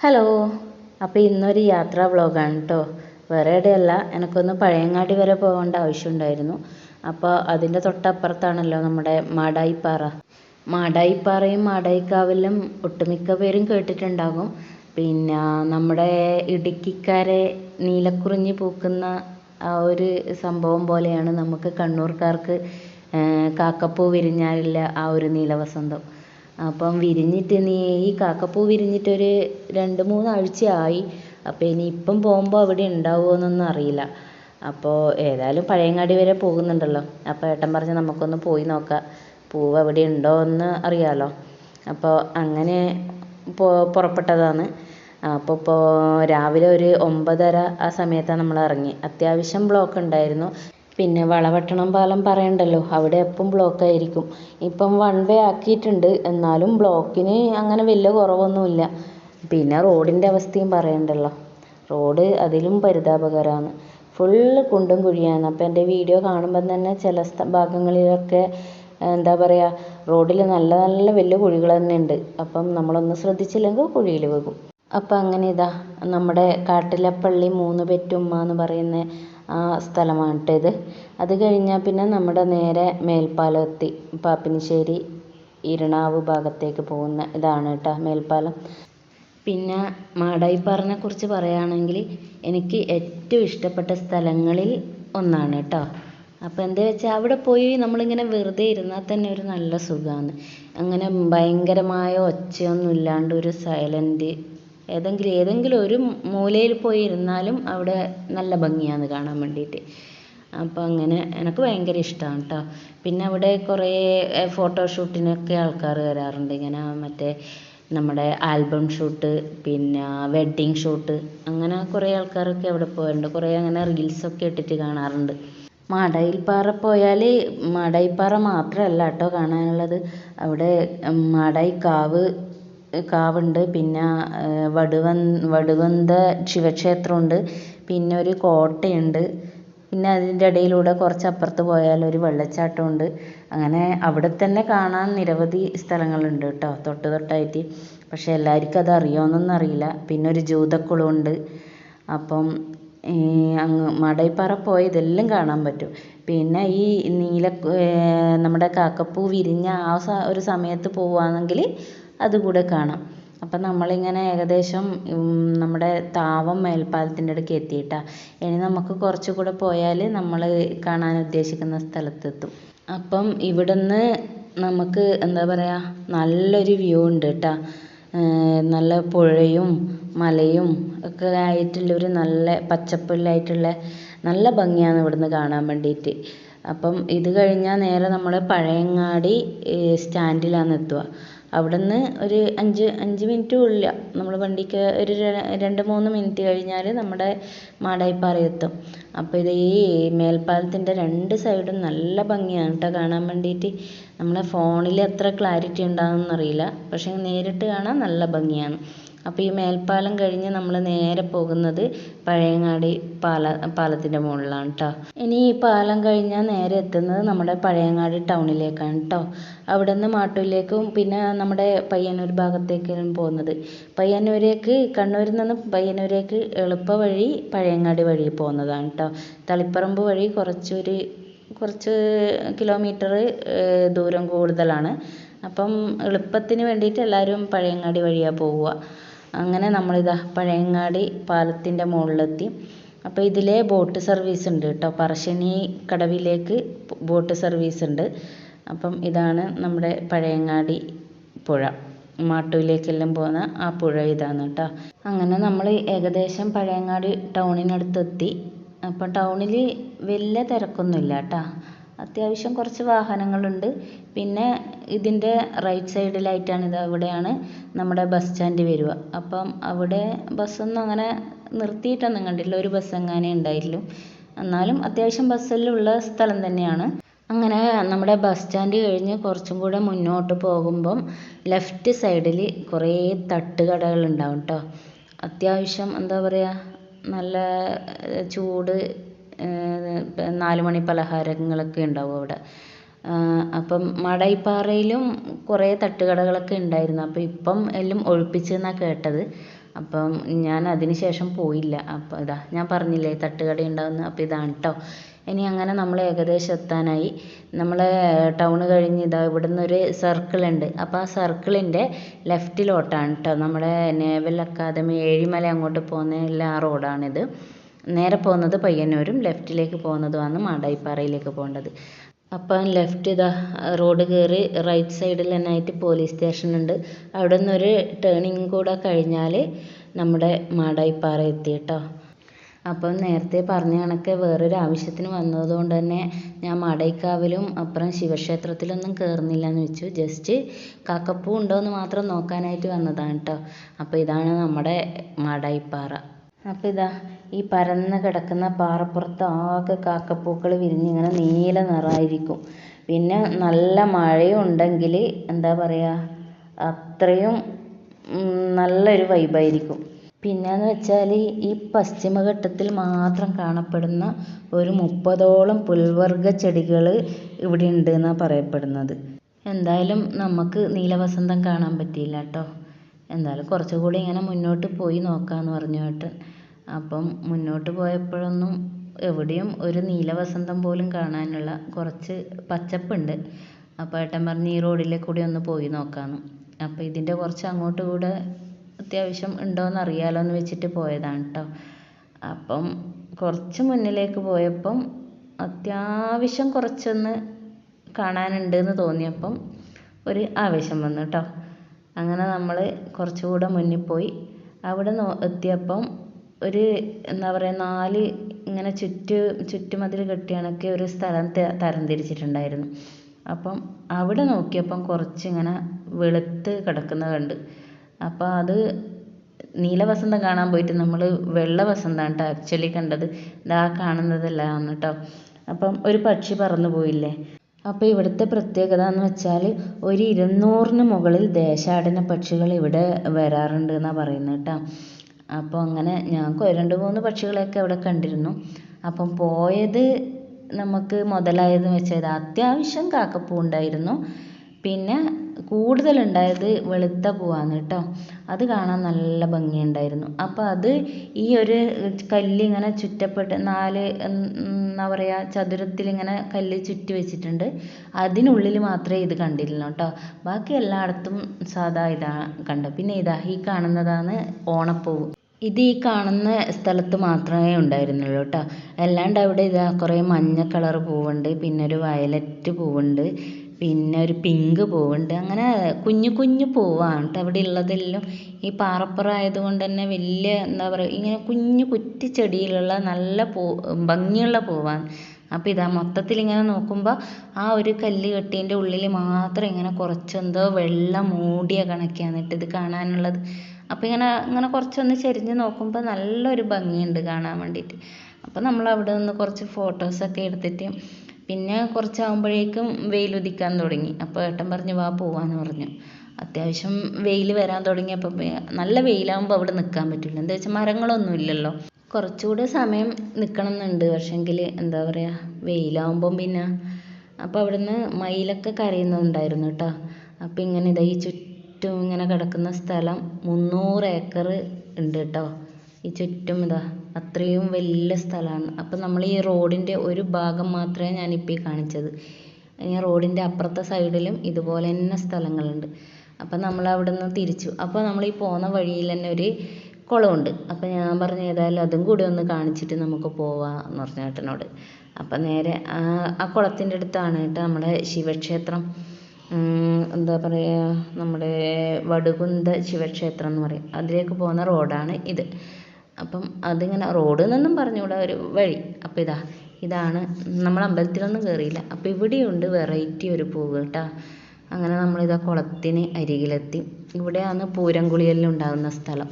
Hello. അപ്പോൾ ഇന്നൊരു യാത്രാ വ്ളോഗാണ് കേട്ടോ വേറെ എവിടെയല്ല എനിക്കൊന്ന് പഴയങ്ങാടി വരെ പോകേണ്ട ആവശ്യമുണ്ടായിരുന്നു അപ്പോൾ അതിന്റെ തൊട്ടപ്പുറത്താണല്ലോ നമ്മുടെ മാടായിപ്പാറ. മാടായിപ്പാറയും മാടായിക്കാവിലും ഒട്ടുമിക്ക പേരും കേട്ടിട്ടുണ്ടാകും. പിന്നെ നമ്മുടെ ഇടുക്കിക്കാരെ നീലക്കുറിഞ്ഞി പൂക്കുന്ന ആ ഒരു സംഭവം പോലെയാണ് നമുക്ക് കണ്ണൂർക്കാർക്ക് കാക്കപ്പൂ വിരിഞ്ഞാലുള്ള ആ ഒരു നീലവസന്തം. അപ്പം വിരിഞ്ഞിട്ട് നീ ഈ കാക്കപ്പൂ വിരിഞ്ഞിട്ടൊരു രണ്ട് മൂന്നാഴ്ചയായി. അപ്പോൾ ഇനി ഇപ്പം പോകുമ്പോൾ അവിടെ ഉണ്ടാവുമോ എന്നൊന്നും അറിയില്ല. അപ്പോൾ ഏതായാലും പഴയങ്ങാടി വരെ പോകുന്നുണ്ടല്ലോ. അപ്പോൾ ഏട്ടൻ പറഞ്ഞ് നമുക്കൊന്ന് പോയി നോക്കാം. പൂവ് അവിടെ ഉണ്ടോ എന്ന് അറിയാമല്ലോ അപ്പോൾ അങ്ങനെ പോ പുറപ്പെട്ടതാണ്. അപ്പോൾ ഇപ്പോൾ രാവിലെ ഒരു ഒമ്പതര ആ സമയത്താണ് നമ്മൾ ഇറങ്ങി. അത്യാവശ്യം ബ്ലോക്ക് ഉണ്ടായിരുന്നു. പിന്നെ വളപട്ടണം പാലം പറയണ്ടല്ലോ. അവിടെ എപ്പം ബ്ലോക്ക് ആയിരിക്കും. ഇപ്പം വൺ വേ ആക്കിയിട്ടുണ്ട്. എന്നാലും ബ്ലോക്കിന് അങ്ങനെ വലിയ കുറവൊന്നുമില്ല. പിന്നെ റോഡിന്റെ അവസ്ഥയും പറയണ്ടല്ലോ. റോഡ് അതിലും പരിതാപകരമാണ് ഫുള്ള് കുണ്ടും കുഴിയാണ്. അപ്പോൾ എന്റെ വീഡിയോ കാണുമ്പം തന്നെ ചില ഭാഗങ്ങളിലൊക്കെ എന്താ പറയുക റോഡിൽ നല്ല നല്ല വലിയ കുഴികൾ തന്നെ ഉണ്ട്. അപ്പം നമ്മളൊന്ന് ശ്രദ്ധിച്ചില്ലെങ്കിൽ കുഴിയിൽ വീഴും. അപ്പം അങ്ങനെ ഇതാ നമ്മുടെ കാട്ടിലപ്പള്ളി മൂന്ന് പെറ്റുമ്മ എന്ന് പറയുന്ന ആ സ്ഥലമാണ് ഇത് അത് കഴിഞ്ഞാൽ പിന്നെ നമ്മുടെ നേരെ മേൽപ്പാലം എത്തി പാപ്പിനിശ്ശേരി ഇരണാവ് ഭാഗത്തേക്ക് പോകുന്ന ഇതാണ് കേട്ടോ മേൽപ്പാലം. പിന്നെ മാടായിപ്പാറിനെ കുറിച്ച് പറയുകയാണെങ്കിൽ എനിക്ക് ഏറ്റവും ഇഷ്ടപ്പെട്ട സ്ഥലങ്ങളിൽ ഒന്നാണ് കേട്ടോ. അപ്പോൾ എന്താ വെച്ചാൽ അവിടെ പോയി നമ്മളിങ്ങനെ വെറുതെ ഇരുന്നാൽ തന്നെ ഒരു നല്ല സുഖമാണ് അങ്ങനെ ഭയങ്കരമായ ഒച്ചയൊന്നും ഇല്ലാണ്ട് ഒരു സൈലന്റ് ഏതെങ്കിലും ഏതെങ്കിലും ഒരു മൂലയിൽ പോയി ഇരുന്നാലും അവിടെ നല്ല ഭംഗിയാണ് കാണാൻ വേണ്ടിയിട്ട് അപ്പം അങ്ങനെ എനിക്ക് ഭയങ്കര ഇഷ്ടമാണ് കേട്ടോ പിന്നെ അവിടെ കുറേ ഫോട്ടോഷൂട്ടിനൊക്കെ ആൾക്കാർ വരാറുണ്ട്. ഇങ്ങനെ മറ്റേ നമ്മുടെ ആൽബം ഷൂട്ട് പിന്നെ വെഡ്ഡിങ് ഷൂട്ട് അങ്ങനെ കുറേ ആൾക്കാരൊക്കെ അവിടെ പോയിട്ടുണ്ട് കുറേ അങ്ങനെ റീൽസൊക്കെ ഇട്ടിട്ട് കാണാറുണ്ട്. മാടായിൽപ്പാറ പോയാൽ മാടായിപ്പാറ മാത്രമല്ല കേട്ടോ കാണാനുള്ളത്. അവിടെ മാടായിക്കാവ് കാവുണ്ട്. പിന്നെ വടുവ വടുവന്ത ശിവക്ഷേത്രമുണ്ട്. പിന്നെ ഒരു കോട്ടയുണ്ട്. പിന്നെ അതിന്റെ ഇടയിലൂടെ കുറച്ച് അപ്പുറത്ത് പോയാൽ ഒരു വെള്ളച്ചാട്ടമുണ്ട്. അങ്ങനെ അവിടെ തന്നെ കാണാൻ നിരവധി സ്ഥലങ്ങളുണ്ട് കേട്ടോ തൊട്ട് തൊട്ടായിട്ട്. പക്ഷെ എല്ലാവർക്കും അത് അറിയുമോയെന്നൊന്നും അറിയില്ല. പിന്നെ ഒരു ജൂതക്കുളമുണ്ട്. അപ്പം അങ്ങ് മാടായിപ്പാറ പോയാൽ ഇതെല്ലാം കാണാൻ പറ്റും. പിന്നെ ഈ നീല നമ്മുടെ കാക്കപ്പൂ വിരിഞ്ഞ ആ ഒരു സമയത്ത് പോവുകയാണെങ്കിൽ അതുകൂടെ കാണാം. അപ്പം നമ്മളിങ്ങനെ ഏകദേശം നമ്മുടെ താവം മേൽപ്പാലത്തിന്റെ അടുക്ക് എത്തിയിട്ടാണ് ഇനി നമുക്ക് കുറച്ചു കൂടെ പോയാൽ നമ്മൾ കാണാൻ ഉദ്ദേശിക്കുന്ന സ്ഥലത്തെത്തും. അപ്പം ഇവിടുന്ന് നമുക്ക് എന്താ പറയുക നല്ലൊരു വ്യൂ ഉണ്ട് കേട്ടോ നല്ല പുഴയും മലയും ഒക്കെ ആയിട്ടുള്ള ഒരു നല്ല പച്ചപ്പുല്ലായിട്ടുള്ള നല്ല ഭംഗിയാണ് ഇവിടുന്ന് കാണാൻ വേണ്ടിയിട്ട് അപ്പം ഇത് കഴിഞ്ഞാൽ നേരെ നമ്മൾ പഴയങ്ങാടി സ്റ്റാൻഡിലാണ് എത്തുക. അവിടുന്ന് ഒരു അഞ്ച് അഞ്ച് മിനിറ്റും ഇല്ല നമ്മൾ വണ്ടിക്ക് ഒരു രണ്ട് മൂന്ന് മിനിറ്റ് കഴിഞ്ഞാൽ നമ്മുടെ മാടായിപ്പാറ എത്തും. അപ്പോൾ ഇത് ഈ മേൽപ്പാലത്തിന്റെ രണ്ട് സൈഡും നല്ല ഭംഗിയാണ് കേട്ടോ കാണാൻ വേണ്ടിയിട്ട് നമ്മളെ ഫോണിൽ എത്ര ക്ലാരിറ്റി ഉണ്ടാകുമെന്നറിയില്ല പക്ഷേ നേരിട്ട് കാണാൻ നല്ല ഭംഗിയാണ്. അപ്പോൾ ഈ മേൽപ്പാലം കഴിഞ്ഞ് നമ്മൾ നേരെ പോകുന്നത് പഴയങ്ങാടി പാല പാലത്തിന്റെ മുകളിലാണ് കേട്ടോ ഇനി ഈ പാലം കഴിഞ്ഞാൽ നേരെ എത്തുന്നത് നമ്മുടെ പഴയങ്ങാടി ടൗണിലേക്കാണ് കേട്ടോ അവിടെ നിന്ന് മാട്ടൂരിലേക്കും പിന്നെ നമ്മുടെ പയ്യന്നൂർ ഭാഗത്തേക്കാണ് പോകുന്നത്. പയ്യന്നൂരേക്ക് കണ്ണൂരിൽ നിന്ന് പയ്യന്നൂരേക്ക് എളുപ്പ വഴി പഴയങ്ങാടി വഴി പോകുന്നതാണ് കേട്ടോ തളിപ്പറമ്പ് വഴി കുറച്ചൊരു കുറച്ച് കിലോമീറ്റർ ദൂരം കൂടുതലാണ്. അപ്പം എളുപ്പത്തിന് വേണ്ടിയിട്ട് എല്ലാവരും പഴയങ്ങാടി വഴിയാണ് പോവുക. അങ്ങനെ നമ്മളിതാ പഴയങ്ങാടി പാലത്തിന്റെ മുകളിലെത്തി. അപ്പോൾ ഇതിലെ ബോട്ട് സർവീസ് ഉണ്ട് കേട്ടോ. പറശ്ശിനി കടവിലേക്ക് ബോട്ട് സർവീസ് ഉണ്ട്. അപ്പം ഇതാണ് നമ്മുടെ പഴയങ്ങാടി പുഴ. മാട്ടൂലേക്കെല്ലാം പോകുന്ന ആ പുഴ ഇതാണ് കേട്ടോ. അങ്ങനെ നമ്മൾ ഏകദേശം പഴയങ്ങാടി ടൗണിനടുത്തെത്തി. അപ്പം ടൗണിൽ വലിയ തിരക്കൊന്നുമില്ല കേട്ടോ. അത്യാവശ്യം കുറച്ച് വാഹനങ്ങളുണ്ട്. പിന്നെ ഇതിന്റെ റൈറ്റ് സൈഡിലായിട്ടാണ് ഇത് അവിടെയാണ് നമ്മുടെ ബസ് സ്റ്റാൻഡ് വരിക. അപ്പം അവിടെ ബസ്സൊന്നും അങ്ങനെ നിർത്തിയിട്ടൊന്നും കണ്ടില്ല ഒരു ബസ് എങ്ങാനേ ഉണ്ടായിട്ടുള്ളൂ എന്നാലും അത്യാവശ്യം ബസ്സെല്ലാം ഉള്ള സ്ഥലം തന്നെയാണ്. അങ്ങനെ നമ്മുടെ ബസ് സ്റ്റാൻഡ് കഴിഞ്ഞ് കുറച്ചും കൂടെ മുന്നോട്ട് പോകുമ്പം ലെഫ്റ്റ് സൈഡിൽ കുറേ തട്ടുകടകൾ ഉണ്ടാവും കേട്ടോ അത്യാവശ്യം എന്താ പറയുക നല്ല ചൂട് നാല് മണി പലഹാരങ്ങളൊക്കെ ഉണ്ടാവും അവിടെ. അപ്പം മാടായിപ്പാറയിലും കുറേ തട്ടുകടകളൊക്കെ ഉണ്ടായിരുന്നു. അപ്പോൾ ഇപ്പം എല്ലാം ഒഴിപ്പിച്ചെന്നാണ് കേട്ടത്. അപ്പം ഞാൻ അതിന് ശേഷം പോയില്ല. അപ്പോൾ ഇതാ ഞാൻ പറഞ്ഞില്ലേ തട്ടുകട ഉണ്ടാവുന്നു അപ്പോൾ ഇതാണ് കേട്ടോ ഇനി അങ്ങനെ നമ്മൾ ഏകദേശം എത്താനായി. നമ്മൾ ടൗൺ കഴിഞ്ഞ് ഇതാ ഇവിടുന്ന് ഒരു സർക്കിൾ ഉണ്ട്. അപ്പോൾ ആ സർക്കിളിന്റെ ലെഫ്റ്റിലോട്ടാണ് കേട്ടോ നമ്മുടെ നേവൽ അക്കാദമി ഏഴിമല അങ്ങോട്ട് പോകുന്ന എല്ലാ റോഡാണിത് നേരെ പോകുന്നത് പയ്യന്നൂരും ലെഫ്റ്റിലേക്ക് പോകുന്നതുമാണ് മാടായിപ്പാറയിലേക്ക് പോകേണ്ടത്. അപ്പം ലെഫ്റ്റ് ഇതാ റോഡ് കയറി റൈറ്റ് സൈഡിൽ തന്നെ ആയിട്ട് പോലീസ് സ്റ്റേഷൻ ഉണ്ട്. അവിടെ നിന്നൊരു ടേണിങ് കൂടെ കഴിഞ്ഞാൽ നമ്മുടെ മാടായിപ്പാറ എത്തി കേട്ടോ. അപ്പം നേരത്തെ പറഞ്ഞ കണക്ക് വേറൊരു ആവശ്യത്തിന് വന്നതുകൊണ്ട് തന്നെ ഞാൻ മാടൈക്കാവിലും അപ്പുറം ശിവക്ഷേത്രത്തിലൊന്നും കയറുന്നില്ല എന്ന് വെച്ചു. ജസ്റ്റ് കാക്കപ്പൂ ഉണ്ടോ എന്ന് മാത്രം നോക്കാനായിട്ട് വന്നതാണ് കേട്ടോ. അപ്പോൾ ഇതാണ് നമ്മുടെ മാടായിപ്പാറ. അപ്പോൾ ഇതാ ഈ പരന്ന് കിടക്കുന്ന പാറപ്പുറത്ത് ആകെ കാക്കപ്പൂക്കൾ വിരിഞ്ഞിങ്ങനെ നീല നിറമായിരിക്കും പിന്നെ നല്ല മഴയും ഉണ്ടെങ്കിൽ എന്താ പറയുക അത്രയും നല്ലൊരു വൈബായിരിക്കും. പിന്നെയെന്ന് വെച്ചാൽ ഈ പശ്ചിമഘട്ടത്തിൽ മാത്രം കാണപ്പെടുന്ന ഒരു മുപ്പതോളം പുൽവർഗ ചെടികൾ ഇവിടെ ഉണ്ട് എന്നാണ് പറയപ്പെടുന്നത്. എന്തായാലും നമുക്ക് നീലവസന്തം കാണാൻ പറ്റിയില്ല കേട്ടോ. എന്തായാലും കുറച്ചുകൂടി ഇങ്ങനെ മുന്നോട്ട് പോയി നോക്കാമെന്ന് പറഞ്ഞു ഏട്ടൻ അപ്പം മുന്നോട്ട് പോയപ്പോഴൊന്നും എവിടെയും ഒരു നീല വസന്തം പോലും കാണാനുള്ള കുറച്ച് പച്ചപ്പുണ്ട്. അപ്പോൾ ഏട്ടൻ പറഞ്ഞു ഈ റോഡിലെ കൂടി ഒന്ന് പോയി നോക്കാമെന്ന് അപ്പോൾ ഇതിന്റെ കുറച്ച് അങ്ങോട്ട് കൂടെ അത്യാവശ്യം ഉണ്ടോയെന്ന് അറിയാമല്ലോ എന്ന് വെച്ചിട്ട് പോയതാണ് കേട്ടോ അപ്പം കുറച്ച് മുന്നിലേക്ക് പോയപ്പം അത്യാവശ്യം കുറച്ചൊന്ന് കാണാനുണ്ട് എന്ന് തോന്നിയപ്പം ഒരു ആവേശം വന്നു കേട്ടോ അങ്ങനെ നമ്മൾ കുറച്ചുകൂടെ മുന്നിൽ പോയി അവിടെ നോ എത്തിയപ്പം ഒരു എന്താ പറയുക നാല് ഇങ്ങനെ ചുറ്റ് ചുറ്റുമതിൽ കെട്ടി കണക്കെ ഒരു സ്ഥലം തരം തിരിച്ചിട്ടുണ്ടായിരുന്നു അപ്പം അവിടെ നോക്കിയപ്പം കുറച്ചിങ്ങനെ വെളുത്ത് കിടക്കുന്നത് കണ്ട്. അപ്പോൾ അത് നീല വസന്തം കാണാൻ പോയിട്ട് നമ്മൾ വെള്ള വസന്തമാണ് കേട്ടോ ആക്ച്വലി കണ്ടത്. ഇതാ കാണുന്നതല്ലാന്ന് കേട്ടോ അപ്പം ഒരു പക്ഷി പറന്നു പോയില്ലേ? അപ്പോൾ ഇവിടുത്തെ പ്രത്യേകത എന്ന് വെച്ചാൽ ഒരു ഇരുന്നൂറിന് മുകളിൽ ദേശാടന പക്ഷികൾ ഇവിടെ വരാറുണ്ട് എന്നാണ് പറയുന്നത് കേട്ടോ. അപ്പോൾ അങ്ങനെ ഞാൻ രണ്ട് മൂന്ന് പക്ഷികളെയൊക്കെ അവിടെ കണ്ടിരുന്നു. അപ്പം പോയത് നമുക്ക് മുതലായത് വെച്ചാൽ അത്യാവശ്യം കാക്കപ്പൂ ഉണ്ടായിരുന്നു പിന്നെ കൂടുതലുണ്ടായത് വെളുത്ത പൂവാണ് കേട്ടോ. അത് കാണാൻ നല്ല ഭംഗിയുണ്ടായിരുന്നു. അപ്പോൾ അത് ഈ ഒരു കല്ലിങ്ങനെ ചുറ്റപ്പെട്ട് നാല് എന്താ പറയുക ചതുരത്തിലിങ്ങനെ കല്ല് ചുറ്റി വെച്ചിട്ടുണ്ട്. അതിനുള്ളിൽ മാത്രമേ ഇത് കണ്ടിരുന്നു കേട്ടോ. ബാക്കി എല്ലായിടത്തും സാധാ ഇതാണ് കണ്ടത്. പിന്നെ ഇതാ ഈ കാണുന്നതാണ് ഓണപ്പൂവ്. ഇത് ഈ കാണുന്ന സ്ഥലത്ത് മാത്രമേ ഉണ്ടായിരുന്നുള്ളൂ കേട്ടോ അല്ലാണ്ട് അവിടെ ഇതാ കുറേ മഞ്ഞ കളർ പൂവുണ്ട് പിന്നെ ഒരു വയലറ്റ് പൂവുണ്ട് പിന്നെ ഒരു പിങ്ക് പൂവുണ്ട്. അങ്ങനെ കുഞ്ഞു കുഞ്ഞു പൂവാണ് കേട്ടോ അവിടെ ഉള്ളതെല്ലാം. ഈ പാറപ്പുറം ആയതുകൊണ്ട് തന്നെ വലിയ എന്താ പറയുക ഇങ്ങനെ കുഞ്ഞു കുറ്റി കുറ്റിച്ചെടിയിലുള്ള നല്ല പൂ ഭംഗിയുള്ള പൂവാണ്. അപ്പോൾ ഇതാ മൊത്തത്തിൽ ഇങ്ങനെ നോക്കുമ്പോൾ ആ ഒരു കല്ല് കെട്ടീന്റെ ഉള്ളിൽ മാത്രം ഇങ്ങനെ കുറച്ചെന്തോ വെള്ളം മൂടിയ കണക്കാണ് കേട്ടോ ഇത് കാണാനുള്ളത്. അപ്പോൾ ഇങ്ങനെ ഇങ്ങനെ കുറച്ചൊന്ന് ചെരിഞ്ഞ് നോക്കുമ്പോൾ നല്ലൊരു ഭംഗിയുണ്ട് കാണാൻ വേണ്ടിയിട്ട് അപ്പോൾ നമ്മൾ അവിടെ നിന്ന് കുറച്ച് ഫോട്ടോസൊക്കെ എടുത്തിട്ട് പിന്നെ കുറച്ചാകുമ്പോഴേക്കും വെയിൽ ഉദിക്കാൻ തുടങ്ങി. അപ്പോൾ ഏട്ടൻ പറഞ്ഞു വാ പോവാന്ന് പറഞ്ഞു. അത്യാവശ്യം വെയിൽ വരാൻ തുടങ്ങിയപ്പോൾ നല്ല വെയിലാകുമ്പോൾ അവിടെ നിൽക്കാൻ പറ്റില്ല എന്താ വെച്ചാൽ മരങ്ങളൊന്നും ഇല്ലല്ലോ. കുറച്ചുകൂടെ സമയം നിൽക്കണം എന്നുണ്ട് പക്ഷേങ്കിൽ എന്താ പറയുക വെയിലാവുമ്പം പിന്നെ. അപ്പോൾ അവിടുന്ന് മയിലൊക്കെ കരയുന്നുണ്ടായിരുന്നു കേട്ടോ അപ്പോൾ ഇങ്ങനെ ഇതാ ഈ ചുറ്റും ഇങ്ങനെ കിടക്കുന്ന സ്ഥലം മുന്നൂറ് ഏക്കർ ഉണ്ട് കേട്ടോ ഈ ചുറ്റും ഇതാ അത്രയും വലിയ സ്ഥലമാണ് അപ്പോൾ നമ്മൾ ഈ റോഡിന്റെ ഒരു ഭാഗം മാത്രമേ ഞാനിപ്പോൾ ഈ കാണിച്ചത്. ഈ റോഡിന്റെ അപ്പുറത്തെ സൈഡിലും ഇതുപോലെ തന്നെ സ്ഥലങ്ങളുണ്ട്. അപ്പോൾ നമ്മൾ അവിടെ നിന്ന് തിരിച്ചു. അപ്പോൾ നമ്മൾ ഈ പോകുന്ന വഴിയിൽ തന്നെ ഒരു കുളമുണ്ട്. അപ്പം ഞാൻ പറഞ്ഞു ഏതായാലും അതും കൂടി ഒന്ന് കാണിച്ചിട്ട് നമുക്ക് പോവാം എന്ന് പറഞ്ഞു ഏട്ടനോട്. അപ്പം നേരെ ആ കുളത്തിന്റെ അടുത്താണ് കേട്ടോ നമ്മുടെ ശിവക്ഷേത്രം. എന്താ പറയുക നമ്മുടെ വടുകുന്ത ശിവക്ഷേത്രം എന്ന് പറയും. അതിലേക്ക് പോകുന്ന റോഡാണ് ഇത്. അപ്പം അതിങ്ങനെ റോഡ് എന്നൊന്നും പറഞ്ഞുകൂടാ ഒരു വഴി. അപ്പം ഇതാ ഇതാണ് നമ്മൾ അമ്പലത്തിലൊന്നും കയറിയില്ല അപ്പോൾ ഇവിടെയുണ്ട് വെറൈറ്റി ഒരു പൂവ് കേട്ടോ. അങ്ങനെ നമ്മളിതാ കുളത്തിന് അരികിലെത്തി. ഇവിടെയാണ് പൂരം കുളിയെല്ലാം ഉണ്ടാകുന്ന സ്ഥലം.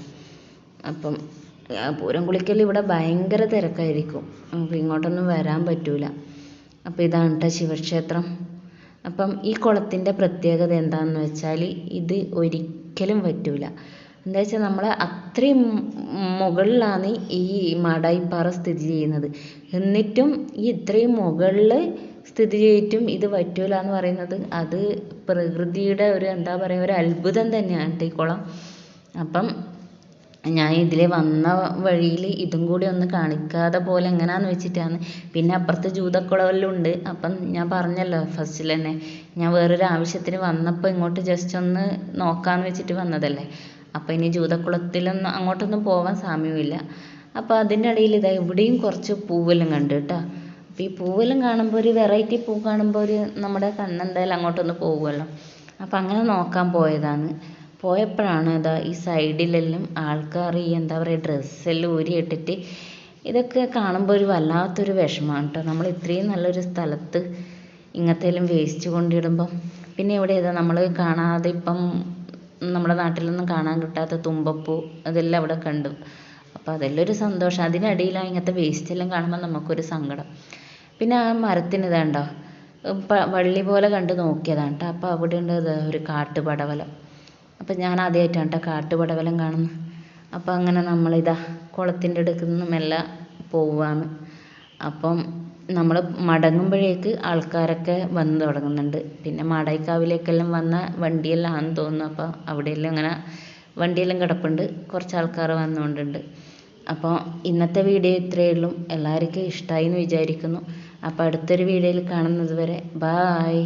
അപ്പം പൂരം കുളിക്കൽ ഇവിടെ ഭയങ്കര തിരക്കായിരിക്കും. നമുക്ക് ഇങ്ങോട്ടൊന്നും വരാൻ പറ്റൂല. അപ്പോൾ ഇതാണ് കേട്ടോ ശിവക്ഷേത്രം. അപ്പം ഈ കുളത്തിന്റെ പ്രത്യേകത എന്താണെന്ന് വെച്ചാൽ ഇത് ഒരിക്കലും പറ്റൂല. എന്താ വെച്ചാൽ നമ്മൾ അത്രയും മുകളിലാണ് ഈ മാടായിപ്പാറ സ്ഥിതി ചെയ്യുന്നത്. എന്നിട്ടും ഈ ഇത്രയും മുകളിൽ സ്ഥിതി ചെയ്തിട്ടും ഇത് പറ്റൂല എന്ന് പറയുന്നത് അത് പ്രകൃതിയുടെ ഒരു എന്താ പറയുക ഒരു അത്ഭുതം തന്നെയാണ് കേട്ടോ ഈ കുളം. അപ്പം ഞാൻ ഇതിൽ വന്ന വഴിയിൽ ഇതും കൂടി ഒന്ന് കാണിക്കാതെ പോലെ എങ്ങനെയാന്ന് വെച്ചിട്ടാണ്. പിന്നെ അപ്പുറത്ത് ജൂതക്കുളമെല്ലാം ഉണ്ട് അപ്പം ഞാൻ പറഞ്ഞല്ലോ ഫസ്റ്റിൽ തന്നെ ഞാൻ വേറൊരു ആവശ്യത്തിന് വന്നപ്പോൾ ഇങ്ങോട്ട് ജസ്റ്റ് ഒന്ന് നോക്കാമെന്ന് വെച്ചിട്ട് വന്നതല്ലേ. അപ്പോൾ ഇനി ജൂതക്കുളത്തിലൊന്നും അങ്ങോട്ടൊന്നും പോകാൻ സമയമില്ല അപ്പോൾ അതിന്റെ ഇടയിൽ ഇതാ ഇവിടെയും കുറച്ച് പൂവെല്ലാം കണ്ടു കേട്ടോ. അപ്പോൾ ഈ പൂവെല്ലാം കാണുമ്പോൾ ഒരു വെറൈറ്റി പൂ കാണുമ്പോൾ ഒരു നമ്മുടെ കണ്ണെന്തായാലും അങ്ങോട്ടൊന്ന് പോകുമല്ലോ. അപ്പോൾ അങ്ങനെ നോക്കാൻ പോയതാണ്. പോയപ്പോഴാണ് ഇതാ ഈ സൈഡിലെല്ലാം ആൾക്കാർ ഈ എന്താ പറയുക ഡ്രസ്സെല്ലാം ഊരിയിട്ടിട്ട് ഇതൊക്കെ കാണുമ്പോൾ ഒരു വല്ലാത്തൊരു വിഷമമാണ് കേട്ടോ. നമ്മൾ ഇത്രയും നല്ലൊരു സ്ഥലത്ത് ഇങ്ങനത്തേലും വേസ്റ്റ് കൊണ്ടിടുമ്പം. പിന്നെ ഇവിടെ ഇതാ നമ്മൾ കാണാതെ ഇപ്പം നമ്മുടെ നാട്ടിലൊന്നും കാണാൻ കിട്ടാത്ത തുമ്പപ്പൂ അതെല്ലാം അവിടെ കണ്ടു. അപ്പോൾ അതെല്ലാം ഒരു സന്തോഷം. അതിനിടയിലാണ് ഇങ്ങനത്തെ വേസ്റ്റ് എല്ലാം കാണുമ്പോൾ നമുക്കൊരു സങ്കടം. പിന്നെ ആ മരത്തിന് ഇതാണ്ടോ വള്ളി പോലെ കണ്ട് നോക്കിയതാണ് കേട്ടോ. അപ്പോൾ അവിടെ ഉണ്ട് ഒരു കാട്ടുപടവലം. അപ്പം ഞാൻ ആദ്യമായിട്ടാണ് കേട്ടോ കാട്ടുപടവലം കാണുന്നത് അപ്പോൾ അങ്ങനെ നമ്മളിതാ കുളത്തിന്റെ അടുത്ത് നിന്ന് മെല്ലെ പോവാണ്. അപ്പം നമ്മൾ മടങ്ങുമ്പോഴേക്ക് ആൾക്കാരൊക്കെ വന്നു തുടങ്ങുന്നുണ്ട്. പിന്നെ മാടായിക്കാവിലേക്കെല്ലാം വന്ന വണ്ടിയെല്ലാം ആണെന്ന് തോന്നുന്നു. അപ്പോൾ അവിടെയെല്ലാം ഇങ്ങനെ വണ്ടിയെല്ലാം കിടപ്പുണ്ട്. കുറച്ച് ആൾക്കാർ വന്നുകൊണ്ടുണ്ട് അപ്പോൾ ഇന്നത്തെ വീഡിയോ ഇത്രയേ ഉള്ളൂ. എല്ലാവർക്കും ഇഷ്ടമായി എന്ന് വിചാരിക്കുന്നു. അപ്പോൾ അടുത്തൊരു വീഡിയോയിൽ കാണുന്നത് വരെ ബായ്